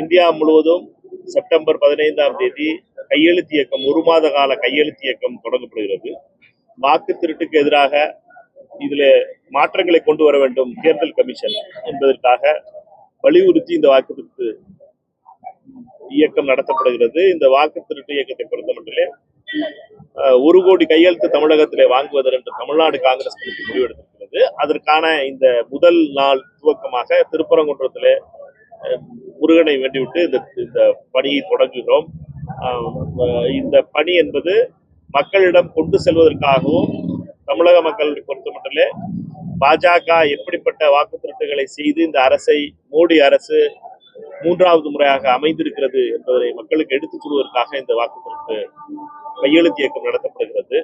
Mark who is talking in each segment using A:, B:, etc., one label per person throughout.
A: India முழுவதும் September பதினைந்தாம் தேதி கையெழுத்து இயக்கம் ஒரு மாத கால கையெழுத்து இயக்கம் தொடங்கப்படுகிறது. வாக்கு திருட்டுக்கு எதிராக இதில் மாற்றங்களை கொண்டு வர வேண்டும் தேர்தல் கமிஷன் என்பதற்காக வலியுறுத்தி இந்த வாக்கு திருட்டு இயக்கம் நடத்தப்படுகிறது. இந்த வாக்கு திருட்டு இயக்கத்தை பொறுத்தமட்டிலே ஒரு கோடி கையெழுத்து தமிழகத்திலே வாங்குவது என்று தமிழ்நாடு காங்கிரஸ் கமிட்டி முடிவெடுத்திருக்கிறது. அதற்கான இந்த முதல் நாள் துவக்கமாக திருப்பரங்குன்றத்திலே முருகனை வேண்டிவிட்டு இந்த இந்த பணியை தொடங்குகிறோம். இந்த பணி என்பது மக்களிடம் கொண்டு செல்வதற்காகவும் தமிழக மக்கள் பொறுத்தமட்டிலே பாஜக எப்படிப்பட்ட வாக்கு திருட்டுகளை செய்து இந்த அரசை மோடி அரசு மூன்றாவது முறையாக அமைந்திருக்கிறது என்பதை மக்களுக்கு எடுத்துச் சொல்வதற்காக இந்த வாக்கு திருட்டு கையெழுத்து இயக்கம் நடத்தப்படுகிறது.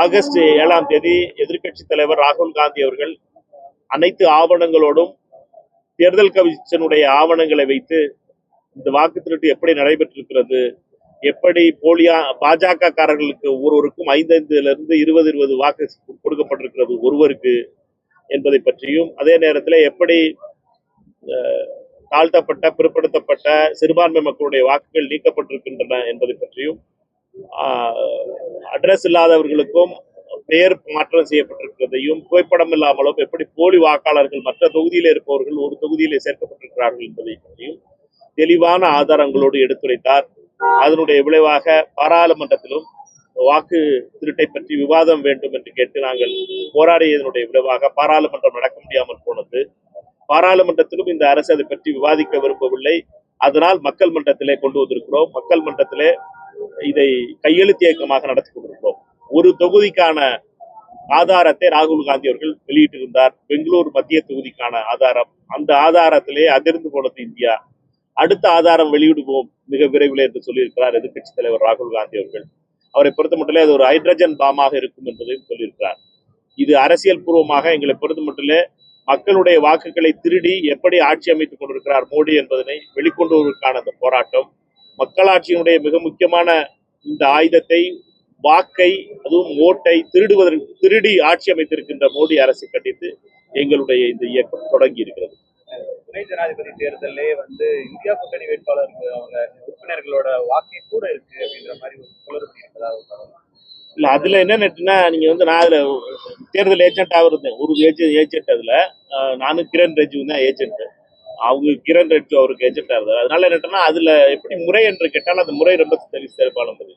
A: ஆகஸ்ட் ஏழாம் தேதி எதிர்க்கட்சி தலைவர் ராகுல் காந்தி அவர்கள் அனைத்து ஆவணங்களோடும் தேர்தல் கமிஷனுடைய ஆவணங்களை வைத்து இந்த வாக்கு திருட்டு எப்படி நடைபெற்றிருக்கிறது? எப்படி போலியா பாஜக காரர்களுக்கு ஒருவருக்கும் ஐந்தைந்துல இருந்து இருபது இருபது வாக்கு கொடுக்கப்பட்டிருக்கிறது ஒருவருக்கு என்பதை பற்றியும் அதே நேரத்தில் எப்படி தாழ்த்தப்பட்ட பிற்படுத்தப்பட்ட சிறுபான்மை மக்களுடைய வாக்குகள் நீக்கப்பட்டிருக்கின்றன என்பதை பற்றியும் அட்ரஸ் இல்லாதவர்களுக்கும் பெயர் மாற்றம் செய்யப்பட்டிருக்கிறதையும் புகைப்படம் இல்லாமலும் எப்படி போலி வாக்காளர்கள் மற்ற தொகுதியில் இருப்பவர்கள் ஒரு தொகுதியிலே சேர்க்கப்பட்டிருக்கிறார்கள் என்பதை பற்றியும் தெளிவான ஆதாரங்களோடு எடுத்துரைத்தார். அதனுடைய விளைவாக பாராளுமன்றத்திலும் வாக்கு திருட்டை பற்றி விவாதம் வேண்டும் என்று கேட்டு நாங்கள் போராடியதனுடைய விளைவாக பாராளுமன்றம் நடக்க முடியாமல் போனது. பாராளுமன்றத்திலும் இந்த அரசு அதை பற்றி விவாதிக்க விரும்பவில்லை. அதனால் மக்கள் மன்றத்திலே கொண்டு வந்திருக்கிறோம். மக்கள் மன்றத்திலே இதை கையெழுத்து இயக்கமாக நடத்தி கொண்டிருக்கிறோம். ஒரு தொகுதிக்கான ஆதாரத்தை ராகுல் காந்தி அவர்கள் வெளியிட்டிருந்தார். பெங்களூர் மத்திய தொகுதிக்கான ஆதாரம். அந்த ஆதாரத்திலே அதிர்ந்து போனது இந்தியா. அடுத்த ஆதாரம் வெளியிடுவோம் மிக விரைவில் என்று சொல்லியிருக்கிறார் எதிர்க்கட்சி தலைவர் ராகுல் காந்தி அவர்கள். அவரை பொறுத்தமட்டிலே அது ஒரு ஹைட்ரஜன் பாமாக இருக்கும் என்பதையும் சொல்லியிருக்கிறார். இது அரசியல் பூர்வமாக எங்களை பொறுத்த மக்களுடைய வாக்குகளை திருடி எப்படி ஆட்சி அமைத்துக் கொண்டிருக்கிறார் மோடி என்பதனை வெளிக்கொண்டு வருவதற்கான அந்த போராட்டம். மக்களாட்சியினுடைய மிக முக்கியமான இந்த ஆயுதத்தை வாக்கை அதுவும் ஓட்டை திருடுவதற்கு திருடி ஆட்சி அமைத்திருக்கின்ற மோடி அரசை கண்டித்து எங்களுடைய இந்த இயக்கம் தொடங்கி இருக்கிறது.
B: துணை ஜனாதிபதி தேர்தலே வந்து இந்தியா கூட்டணி வேட்பாளருக்கு அவங்க உறுப்பினர்களோட வாக்கே கூட இருக்கு அப்படின்ற மாதிரி ஒரு குளறுபடி தகவல்.
A: இல்ல அதுல என்னன்னா நீங்க வந்து நான் அதுல தேர்தல் ஏஜென்ட்டாக இருந்தேன். ஒரு ஏஜென்ட் ஏஜென்ட் அதுல. நானும் கிரண் ரெஜ்ஜு தான் ஏஜென்ட் அவங்க கிரண் ரெஜ்ஜு அவருக்கு ஏஜென்ட்டா இருந்தார். அதனால என்னன்னா அதுல எப்படி முறை என்று கேட்டால் அந்த முறை ரொம்ப தெளி சிறப்பானது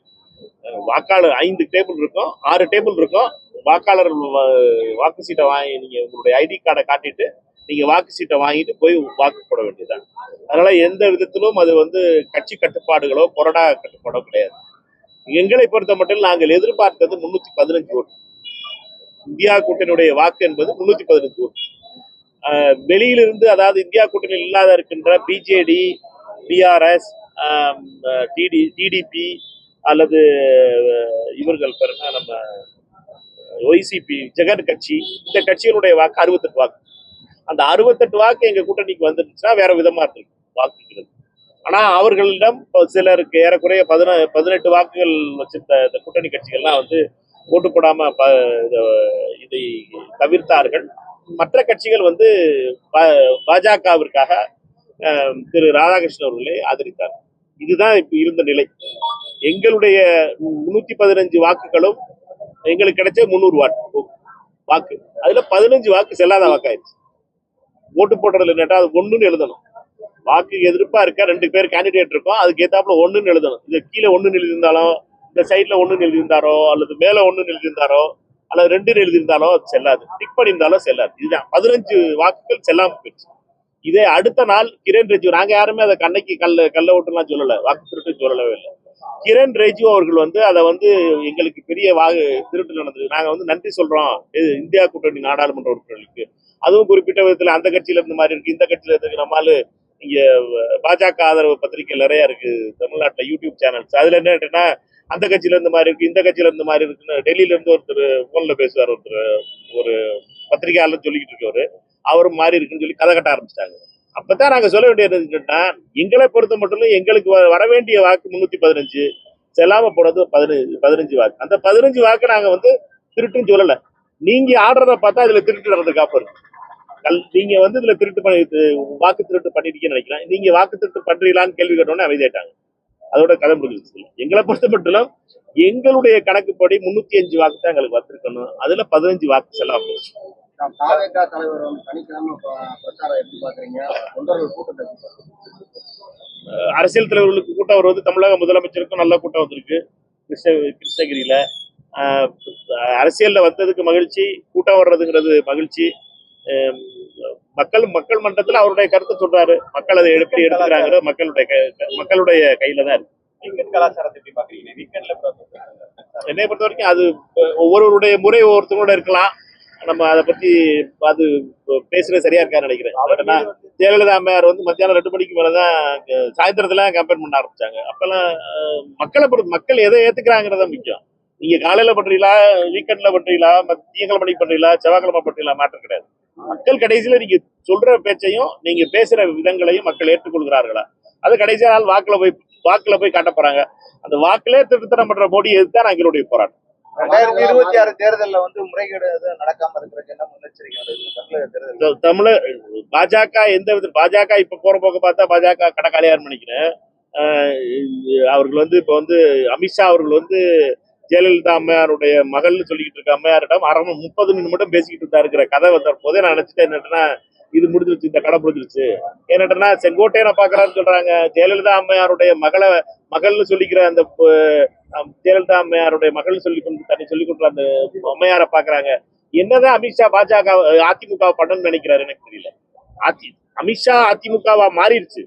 A: வாக்காளர் ஐந்து டேபிள் இருக்கும் ஆறு டேபிள் இருக்கும். வாக்காளர் வா- வாக்கு சீட்டை வாங்கி நீங்க உங்களுடைய ஐடி கார்டை காட்டிட்டு நீங்க வாக்கு சீட்டை வாங்கிட்டு போய் வாக்கு போட வேண்டியதுதான். அதனால எந்த விதத்திலும் அது வந்து கட்சி கட்டுப்பாடுகளோ கொறடா கட்டுப்பாடோ கிடையாது. எங்களை பொறுத்த மட்டும் நாங்கள் எதிர்பார்த்தது முன்னூத்தி பதினஞ்சு ஓட்டு. இந்தியா கூட்டணியுடைய வாக்கு என்பது முன்னூத்தி பதினஞ்சு ஓட்டு. வெளியிலிருந்து அதாவது இந்தியா கூட்டணியில் இல்லாத இருக்கின்ற பிஜேடி பிஆர்எஸ் டிடி டிடிபி அல்லது இவர்கள் பாருங்க நம்ம ஒய்சிபி ஜெகன் கட்சி இந்த கட்சியினுடைய வாக்கு அறுபத்தெட்டு வாக்கு. அந்த அறுபத்தெட்டு வாக்கு எங்க கூட்டணிக்கு வந்துருச்சுன்னா வேற விதமா இருக்கு வாக்குகிறது ஆனா அவர்களிடம் சிலருக்கு ஏறக்குறைய பதின பதினெட்டு வாக்குகள் வச்சிருந்த இந்த கூட்டணி கட்சிகள்லாம் வந்து ஓட்டு போடாம ப- இத- இதை தவிர்த்தார்கள். மற்ற கட்சிகள் வந்து பா- பாஜகவிற்காக திரு ராதாகிருஷ்ணன் அவர்களை ஆதரித்தார். இதுதான் இப்ப இருந்த நிலை. எங்களுடைய முன்னூத்தி பதினஞ்சு வாக்குகளும் எங்களுக்கு கிடைச்ச முந்நூறு வாக்கு. வாக்கு. அதுல பதினஞ்சு வாக்கு செல்லாத வாக்காயிருச்சு. ஓட்டு போடுறதுல என்னட்டா அது ஒண்ணுன்னு எழுதணும். வாக்கு எதிர்ப்பா இருக்க ரெண்டு பேர் கேண்டிடேட் இருக்கும் அதுக்கு ஏத்தாப்புல ஒண்ணுன்னு எழுதணும். இது கீழே ஒண்ணுன்னு எழுதியிருந்தாலும் இந்த சைட்ல ஒண்ணுன்னு எழுதியிருந்தாரோ அல்லது மேல ஒண்ணுன்னு எழுதியிருந்தாரோ அல்லது ரெண்டுன்னு எழுதியிருந்தாலோ அது செல்லாது. டிக் பண்ணியிருந்தாலும் செல்லாது. இதுதான். பதினஞ்சு வாக்குகள் செல்லாம போயிடுச்சு. இதே அடுத்த நாள் கிரண் ரிஜிஜு நாங்க யாருமே அதை கண்ணைக்கு கல்ல கல்ல ஓட்டுலாம் சொல்லல. வாக்கு திருட்டு சொல்லவே இல்லை. கிரண் ரிஜிஜு அவர்கள் வந்து அதை வந்து எங்களுக்கு பெரிய வாகு திருட்டு நடந்தது. நாங்க வந்து நன்றி சொல்றோம். இந்தியா கூட்டணி நாடாளுமன்ற உறுப்பினர்களுக்கு. அதுவும் குறிப்பிட்ட விதத்துல அந்த கட்சியில இருந்த மாதிரி இருக்கு. இந்த கட்சியில இருக்கு நம்மால இங்க பாஜக ஆதரவு பத்திரிகை நிறைய இருக்கு. தமிழ்நாட்டுல யூடியூப் சேனல்ஸ் அதுல என்ன அந்த கட்சியில இருந்த மாதிரி இருக்கு இந்த கட்சியில இருந்த மாதிரி இருக்குன்னு டெல்லியில இருந்து ஒருத்தர் போன்ல பேசுவார். ஒருத்தர் ஒரு பத்திரிகையாளர் சொல்லிக்கிட்டு இருக்கவர். அவரும் மாறி இருக்குன்னு சொல்லி கதை கட்ட ஆரம்பிச்சிட்டாங்க. அப்பதான் நாங்க சொல்ல வேண்டியது என்னன்னா எங்களை பொறுத்த மட்டும் எங்களுக்கு வ- வர வேண்டிய வாக்கு முன்னூத்தி பதினஞ்சு செல்லாம போனது பதினஞ்சு பதினஞ்சு வாக்கு. அந்த பதினஞ்சு வாக்கு நாங்க வந்து திருட்டுன்னு சொல்லல. நீங்க ஆடுறத பார்த்தா இதுல திருட்டு நடந்த காப்பாரு. கல் நீங்க வந்து இதுல திருட்டு பண்ணி வாக்கு திருட்டு பண்ணிருக்கீங்கன்னு நினைக்கிறேன் நீங்க வாக்கு திருட்டு பண்றீங்களான்னு கேள்வி கேட்டோன்னே அமைதியாயிட்டாங்க. அதோட கதை முடிஞ்சிச்சு எங்களை பொறுத்த மட்டும் எங்களுடைய கணக்குப்படி முன்னூத்தி அஞ்சு வாக்கு தான் எங்களுக்கு வந்திருக்கணும். அதுல பதினஞ்சு வாக்கு செல்லாம போச்சு.
C: தாவேகா தலைவர் வந்து சனிக்கிழமை ப- பிரச்சாரம் எப்படி பாக்குறீங்க? தொண்டர்கள் கூட்டத்தை எப்படி பாக்குறீங்க?
A: அஹ் அரசியல் தலைவர்களுக்கு கூட்டம் வருவது தமிழக முதலமைச்சருக்கும் நல்ல கூட்டம் வந்திருக்கு. கிருஷ்ண கிருஷ்ணகிரியில. அரசியல்ல வந்ததுக்கு மகிழ்ச்சி கூட்டம் வர்றதுங்கிறது மகிழ்ச்சி. மக்கள் மக்கள் மன்றத்துல அவருடைய கருத்தை சொல்றாரு. மக்கள் அதை எப்படி எடுத்துக்கிறாங்க மக்களுடைய கை- மக்களுடைய கையில தான் இருக்கு.
B: வீக்கெண்ட் கலாச்சாரத்தை எப்படி பாக்குறீங்க? வீக்கெண்ட்ல
A: என்னை பொறுத்த வரைக்கும் அது ஒவ்வொருவருடைய முறை ஒவ்வொருத்தரோட இருக்கலாம். நம்ம அதை பத்தி அது பேசுறது சரியா இருக்கான்னு நினைக்கிறேன். ஜெயலலிதா அம்மையார் வந்து மத்தியானம் ரெண்டு மணிக்கு மேலதான் சாயந்தரத்துல கம்பேர் பண்ண ஆரம்பிச்சாங்க. அப்பெல்லாம் மக்களை பொறுத்து மக்கள் எதை ஏத்துக்கிறாங்கிறத முக்கியம். நீங்க காலையில பண்றீங்களா வீக்கெண்ட்ல பண்றீங்களா மத்~ திங்கட்கிழமை மணிக்கு பண்றீங்களா செவ்வாய்க்கிழமை பண்றீங்களா மாற்றம் கிடையாது. மக்கள் கடைசியில நீங்க சொல்ற பேச்சையும் நீங்க பேசுற விதங்களையும் மக்கள் ஏற்றுக்கொள்கிறார்களா? அது கடைசி நாள் வாக்குல போய் வாக்குல போய் காட்ட போறாங்க. அந்த வாக்குலே திருத்தரம் பண்ற மோடி எதுதான் எங்களுடைய போராட்டம்.
D: ரெண்டாயிரத்தி இருபத்தி ஆறு தேர்தல்ல வந்து முறைகேடு எதுவும் நடக்காம இருக்கிறதுக்கு என்ன முன்னெச்சரிக்கை தமிழக
A: பாஜக எந்த வித பாஜக இப்ப போற போக்க பார்த்தா பாஜக கடக்காளியார் நினைக்கிறேன். அவர்கள் வந்து இப்ப வந்து அமித்ஷா அவர்கள் வந்து ஜெயலலிதா அம்மையாருடைய மகள்னு சொல்லிக்கிட்டு இருக்க அம்மையாரிடம் அரை முப்பது நிமிடம் பேசிக்கிட்டு இருந்தா இருக்கிற கதை வந்த போதே நான் நினைச்சிட்டேன். என்னன்னா இது முடிஞ்சிருச்சு இந்த கடை முடிஞ்சிருச்சு. என்னட்டனா செங்கோட்டையனை பாக்குறான்னு சொல்றாங்க. ஜெயலலிதா அம்மையாருடைய மகளை மகள்னு சொல்லிக்கிற அந்த ஜெயலலிதா அம்மையாருடைய மகள் சொல்லி கொண்டு தன்னை சொல்லிக் கொண்டு அந்த அம்மையாரை பாக்குறாங்க என்னதான் அமித்ஷா பாஜக அதிமுக பண்ணணும்னு நினைக்கிறாரு எனக்கு தெரியல. அதி அமித்ஷா அதிமுகவா மாறிடுச்சு.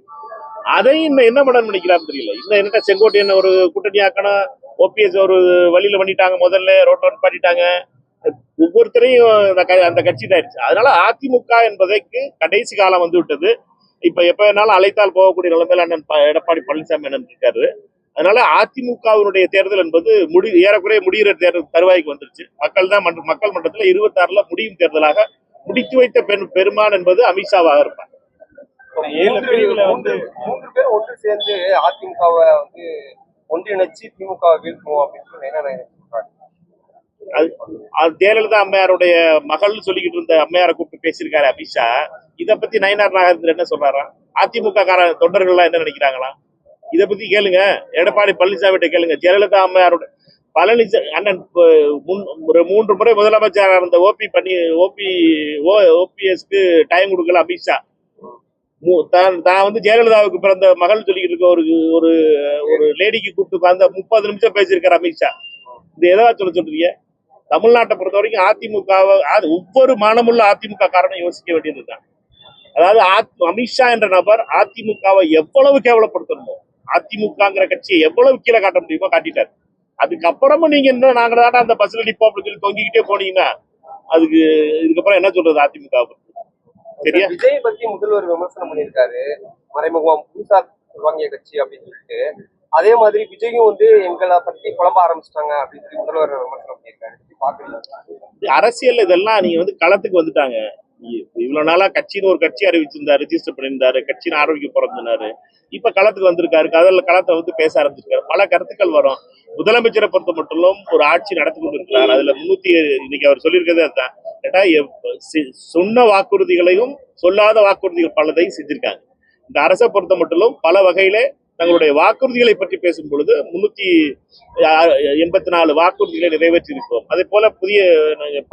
A: அதையும் இன்னும் என்ன பண்ணணும்னு நினைக்கிறாரு தெரியல. இன்னும் என்னட்ட செங்கோட்டையன் ஒரு கூட்டணி ஆக்கணும் ஓபிஎஸ் ஒரு வழியில பண்ணிட்டாங்க முதல்ல ரோட் பண்ணிட்டாங்க ஒவ்வொருத்தரையும் அந்த க- அந்த கட்சி அதனால அதிமுக என்பதற்கு கடைசி காலம் வந்து விட்டது இப்ப எப்ப வேணாலும் அழைத்தால் போகக்கூடிய நிலைமையில அண்ணன் எடப்பாடி பழனிசாமி அண்ணன் இருக்காரு. அதனால அதிமுகவினுடைய தேர்தல் என்பது முடி ஏறக்குறைய முடிகிற தேர்தல் தருவாய்க்கு வந்துருச்சு. மக்கள் தான் மக்கள் மன்றத்துல இருபத்தாறுல முடியும் தேர்தலாக முடித்து வைத்த பெண் பெருமான் என்பது அமித்ஷாவாக இருப்பார்.
B: ஏழு பிரிவுல வந்து
D: மூன்று பேர் ஒன்று சேர்ந்து அதிமுகவை வந்து ஒன்றிணைச்சு திமுக வீழ்த்துவோம் அப்படின்னு சொல்லி என்ன
A: அது ஜெயலலிதா அம்மையாருடைய மகள்னு சொல்லிக்கிட்டு இருந்த அம்மையாரை கூப்பிட்டு பேசியிருக்காரு அமித்ஷா. இத பத்தி நயினார் நாகேந்திரன் என்ன சொல்றாராம்? அதிமுக கார தொண்டர்கள்லாம் என்ன நினைக்கிறாங்களாம்? இதை பத்தி கேளுங்க. எடப்பாடி பழனிசாமிகிட்ட கேளுங்க. ஜெயலலிதா அம்மையாரோட பழனிசா அண்ணன் முன் ஒரு மூன்று முறை முதலமைச்சராக இருந்த ஓபி பண்ணி ஓபி ஓ ஓபிஎஸ்க்கு டைம் கொடுக்கல அமித்ஷா. தான் தான் வந்து ஜெயலலிதாவுக்கு பிறந்த மகள் சொல்லிக்கிட்டு இருக்க ஒரு ஒரு ஒரு லேடிக்கு கூப்பிட்டு உட்கார்ந்து முப்பது நிமிஷம் பேசியிருக்காரு அமித்ஷா. இது எதா சொல்ல சொல்றீங்க? தமிழ்நாட்டை பொறுத்த வரைக்கும் அதிமுகவை அது ஒவ்வொரு மானமுள்ள அதிமுக காரனும் யோசிக்க வேண்டியதுதான். அதாவது அமித்ஷா என்ற நபர் அதிமுகவை எவ்வளவு கேவலப்படுத்தணுமோ அதிமுகங்கிற கட்சியை எவ்வளவு கீழே காட்ட முடியுமோ காட்டிட்டாரு. அதுக்கப்புறமும் நீங்க என்ன நாங்க தானே அந்த பஸ்ல நிப்போம் அப்படின்னு சொல்லி தொங்கிக்கிட்டே போனீங்கன்னா அதுக்கு இதுக்கப்புறம் என்ன சொல்றது அதிமுக? சரியா?
D: விஜய் பத்தி முதல்வர் விமர்சனம் பண்ணியிருக்காரு. மறைமுகமா புதுசா வாங்கிய கட்சி அப்படின்னு சொல்லிட்டு. அதே மாதிரி விஜயும் வந்து எங்களை பத்தி புலம்ப ஆரம்பிச்சிட்டாங்க அப்படின்னு சொல்லி முதல்வர் விமர்சனம் பண்ணியிருக்காரு.
A: அரசியல்ல இதெல்லாம் நீங்க வந்து களத்துக்கு வந்துட்டாங்க. இவ்வளவு நாளா கட்சின்னு ஒரு கட்சி அறிவிச்சிருந்தாரு ரிஜிஸ்டர் பண்ணியிருந்தாரு கட்சின்னு ஆரோக்கிய பிறந்தினாரு இப்ப களத்துக்கு வந்திருக்காரு கதல களத்தை வந்து பேச ஆரம்பிச்சிருக்காரு. பல கருத்துக்கள் வரும். முதலமைச்சரை பொறுத்த மட்டும் ஒரு ஆட்சி நடத்தி கொண்டிருக்கிறார். அதுல முன்னூத்தி இன்னைக்கு அவர் சொல்லியிருக்கதே அதுதான். கேட்டா சொன்ன வாக்குறுதிகளையும் சொல்லாத வாக்குறுதிகள் பலதையும் செஞ்சிருக்காங்க. இந்த அரசை பொறுத்த மட்டும் பல வகையில தங்களுடைய வாக்குறுதிகளை பற்றி பேசும் பொழுது முன்னூத்தி எண்பத்தி நாலு வாக்குறுதிகளை நிறைவேற்றி இருக்கிறோம் அதே போல புதிய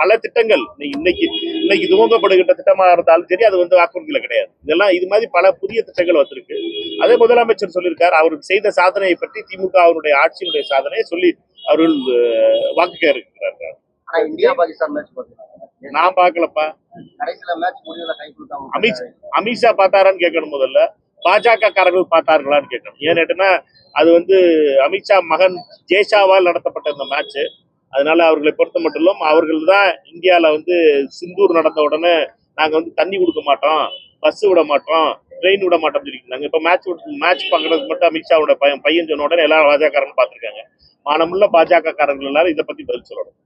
A: பல திட்டங்கள் இன்னைக்கு இன்னைக்கு துவங்கப்படுகின்ற திட்டமா இருந்தாலும் சரி அது வந்து வாக்குறுதியில கிடையாது. இதெல்லாம் இது மாதிரி பல புதிய திட்டங்கள் வந்திருக்கு. அதே முதலமைச்சர் சொல்லியிருக்கார் அவர் செய்த சாதனையை பற்றி திமுக அவருடைய ஆட்சியினுடைய சாதனையை சொல்லி அவர்கள் வாக்கு
C: ஆனா இந்தியா பாகிஸ்தான் மேட்ச்
A: நான் பார்க்கலப்பா.
C: கடைசியில மேட்ச் முடிவுல கை கொடுத்தாங்க
A: அமித் அமித்ஷா பார்த்தாரான்னு கேட்கணும் முதல்ல. பாஜக காரர்கள் பார்த்தார்களான்னு கேட்கணும் ஏன்னு அது வந்து அமித்ஷா மகன் ஜேஷாவால் நடத்தப்பட்ட இந்த மேட்ச் அதனால அவர்களை பொறுத்த மட்டும் அவர்கள் தான் இந்தியாவில் வந்து சிந்தூர் நடந்த உடனே நாங்கள் வந்து தண்ணி கொடுக்க மாட்டோம் பஸ் விட மாட்டோம் ட்ரெயின் விட மாட்டோம்னு சொல்லியிருந்தாங்க இப்போ மேட்ச் மேட்ச் பார்க்கறதுக்கு மட்டும் அமித்ஷாவோட பையன் பையன் சொன்ன உடனே எல்லாரும் பாஜக பார்த்துருக்காங்க. மானமுள்ள பாஜக காரர்கள் எல்லாரும் இதை பத்தி பதில் சொல்லணும்.